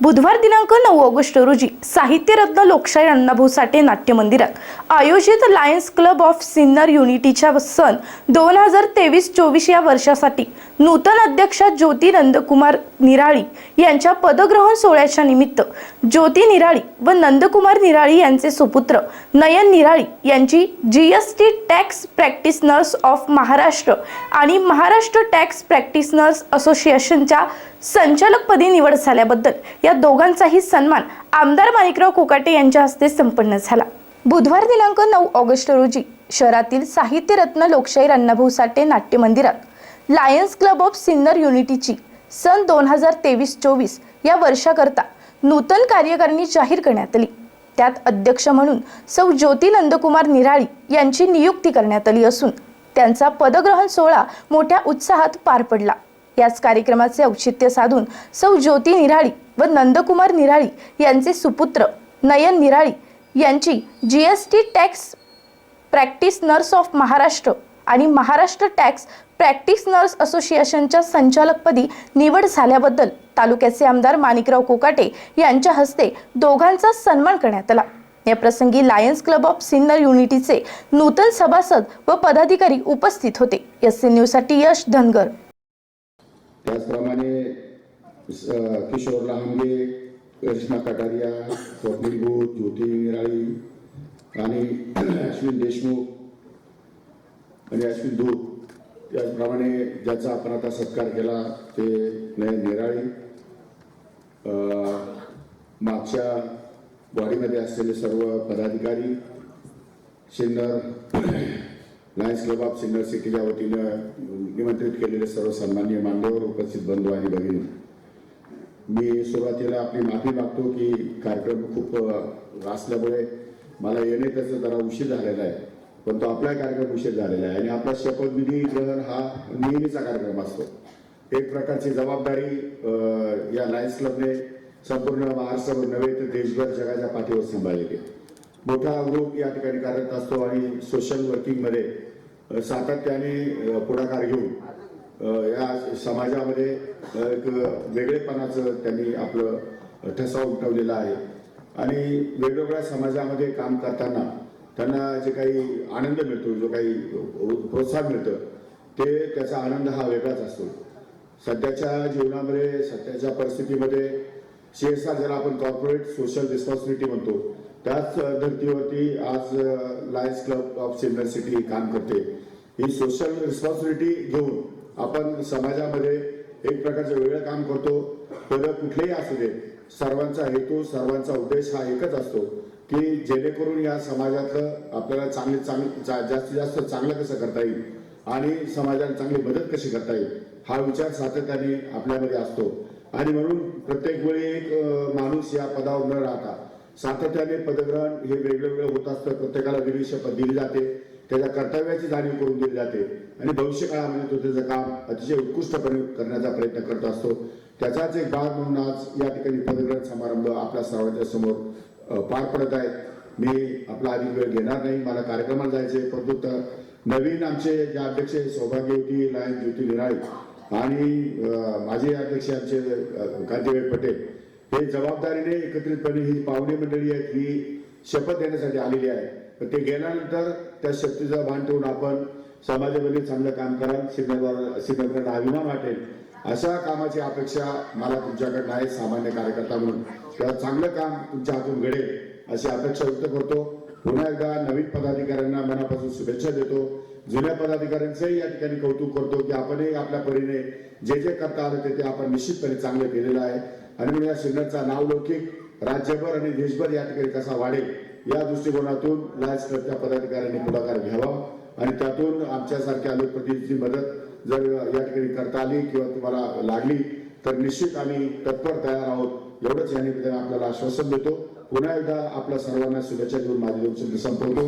बुधवार दिनांक नऊ ऑगस्ट रोजी साहित्यरत्न लोकशाही अण्णाभाऊ साठे नाट्य मंदिरात आयोजित लायन्स क्लब ऑफ सिन्नर युनिटीच्या सन दोन हजार तेवीस चोवीस या वर्षासाठी नूतन अध्यक्ष ज्योती नंदकुमार निराळी यांच्या पदग्रहण सोहळ्याच्या निमित्त ज्योती निराळी व नंदकुमार निराळी यांचे सुपुत्र नयन निराळी यांची G S T tax practitioners of Maharashtra आणि महाराष्ट्र टॅक्स प्रॅक्टिसनर्स असोसिएशनच्या संचालकपदी निवड झाल्याबद्दल या दोघांचाही सन्मान आमदार माणिकराव कोकाटे यांच्या हस्ते संपन्न झाला. बुधवार दिनांक नऊ ऑगस्ट रोजी शहरातील साहित्यरत्न लोकशाहीर अण्णाभाऊ साठे नाट्य मंदिरात लायन्स क्लब ऑफ सिन्नर युनिटीची सन दोन हजार तेवीस चोवीस या वर्षाकरता नूतन कार्यकारिणी जाहीर करण्यात आली. त्यात अध्यक्ष म्हणून सौ ज्योती नंदकुमार निराळी यांची नियुक्ती करण्यात आली असून त्यांचा पदग्रहण सोहळा मोठ्या उत्साहात पार पडला. याच कार्यक्रमाचे औचित्य साधून सौ ज्योती निराळी व नंदकुमार निराळी यांचे सुपुत्र नयन निराळी यांची G S T tax practitioners of Maharashtra आणि महाराष्ट्र टॅक्स प्रॅक्टिस नर्स असोसिएशनच्या संचालकपदी निवड झाल्याबद्दल तालुक्याचे आमदार माणिकराव कोकाटे यांच्या हस्ते दोघांचा सन्मान करण्यात आला. या प्रसंगी लायन्स क्लब ऑफ सिन्नर युनिटीचे नूतन सभासद व पदाधिकारी उपस्थित होते. एस सी न्यूजसाठी यश धनगर. त्याचप्रमाणे किशोर लहानगे कृष्णा कटारिया स्वप्नील भूत ज्योती निराळी आणि अश्विन देशमुख आणि अश्विन दूत. त्याचप्रमाणे ज्याचा आपण आता सत्कार केला ते नयन निराळी. मागच्या बॉडीमध्ये असलेले सर्व पदाधिकारी Sinnar lions club of Sinnar सिटीच्या वतीनं निमंत्रित केलेले सर्व सन्मान्य मान्यवर उपस्थित बंधू आणि भगिनी. मी सुरुवातीला आपली माफी मागतो की कार्यक्रम खूप असल्यामुळे मला येणे त्याचा जरा उशीर झालेला आहे. पण तो आपला कार्यक्रम उशीर झालेला आहे. आणि आपला शपथविधी ग्रहण हा नेहमीचा कार्यक्रम असतो. एक प्रकारची जबाबदारी या लायन्स क्लबने संपूर्ण महाराष्ट्रावर नव्हे तर देशभर जगाच्या पाठीवर सांभाळलेली मोठा ग्रुप या ठिकाणी कार्यरत असतो आणि सोशल वर्किंगमध्ये सातत्याने पुढाकार घेऊन या समाजामध्ये एक वेगळेपणाचं त्यांनी आपलं ठसा उमटवलेला आहे. आणि वेगवेगळ्या समाजामध्ये काम करताना त्यांना जे काही आनंद मिळतो जो काही प्रोत्साहन मिळतं ते त्याचा आनंद हा वेगळाच असतो. सध्याच्या जीवनामध्ये सध्याच्या परिस्थितीमध्ये सीएसआर ज्याला आपण कॉर्पोरेट सोशल रिस्पॉन्सिबिलिटी म्हणतो त्याच धर्तीवरती आज lions club of Sinnar city काम करते. ही सोशल रिस्पॉन्सिबिलिटी घेऊन आपण समाजामध्ये एक प्रकारचं वेगळं काम करतो. पद कुठलेही असू दे. सर्वांचा हेतू सर्वांचा उद्देश हा एकच असतो की जेणेकरून या समाजातलं आपल्याला चांगले चांगले जा- जास्तीत जास्त चांगलं कसं करता येईल आणि समाजाला चांगली मदत कशी करता येईल हा विचार सातत्याने आपल्यामध्ये असतो. आणि म्हणून प्रत्येक वेळी एक माणूस या पदावर न राहता सातत्याने पदग्रहण हे वेगळं वेगळं होत असतं. प्रत्येकाला वेगळी शपथ दिली जाते. त्याच्या कर्तव्याची जाणीव करून दिली जाते. आणि भविष्य काळामध्ये तो त्याचं काम अतिशय उत्कृष्टपणे करण्याचा प्रयत्न करत असतो. त्याचाच एक भाग म्हणून आज या ठिकाणी पदग्रहण समारंभ आपल्या सर्वांच्या समोर पार पडत आहे. मी आपला अधिक वेळ घेणार नाही. मला कार्यक्रमाला जायचे परंतु नवीन आमचे जे अध्यक्ष सौभाग्यवती लायन ज्योती निराळी आणि माझे अध्यक्ष आमचे अ, कांतीबाई पटेल हे जबाबदारीने एकत्रितपणे ही पाहुणे मंडळी आहेत ही शपथ देण्यासाठी आलेली आहे. ते गेल्यानंतर त्या शक्तीचा भान ठेवून आपण समाजामध्ये चांगलं काम कराल सिग्नल सिग्नलकडनं अभिमान वाटेल अशा कामाची अपेक्षा मला तुमच्याकडनं आहे सामान्य कार्यकर्ता म्हणून. तेव्हा चांगलं काम तुमच्या हातून घडेल अशी अपेक्षा व्यक्त करतो. पुन्हा एकदा नवीन पदाधिकाऱ्यांना मनापासून शुभेच्छा देतो. जुन्या पदाधिकाऱ्यांचंही या ठिकाणी कौतुक करतो की आपणही आपल्या परीने जे जे करता आलं ते ते आपण निश्चितपणे चांगलं केलेलं आहे. आणि म्हणून या सिग्नलचा नावलौकिक राज्यभर आणि देशभर या ठिकाणी कसा वाढेल या दृष्टिकोनातून लायन्स क्लबच्या पदाधिकाऱ्यांनी पुढाकार घ्यावा आणि त्यातून आमच्यासारख्या लोकप्रतिनिधीची मदत जर या ठिकाणी करता आली किंवा तुम्हाला लागली तर निश्चित आम्ही तत्पर तयार आहोत. एवढंच या निमित्ताने आपल्याला आश्वासन देतो. पुन्हा एकदा आपल्या सर्वांना शुभेच्छा देऊन माझी संपवतो.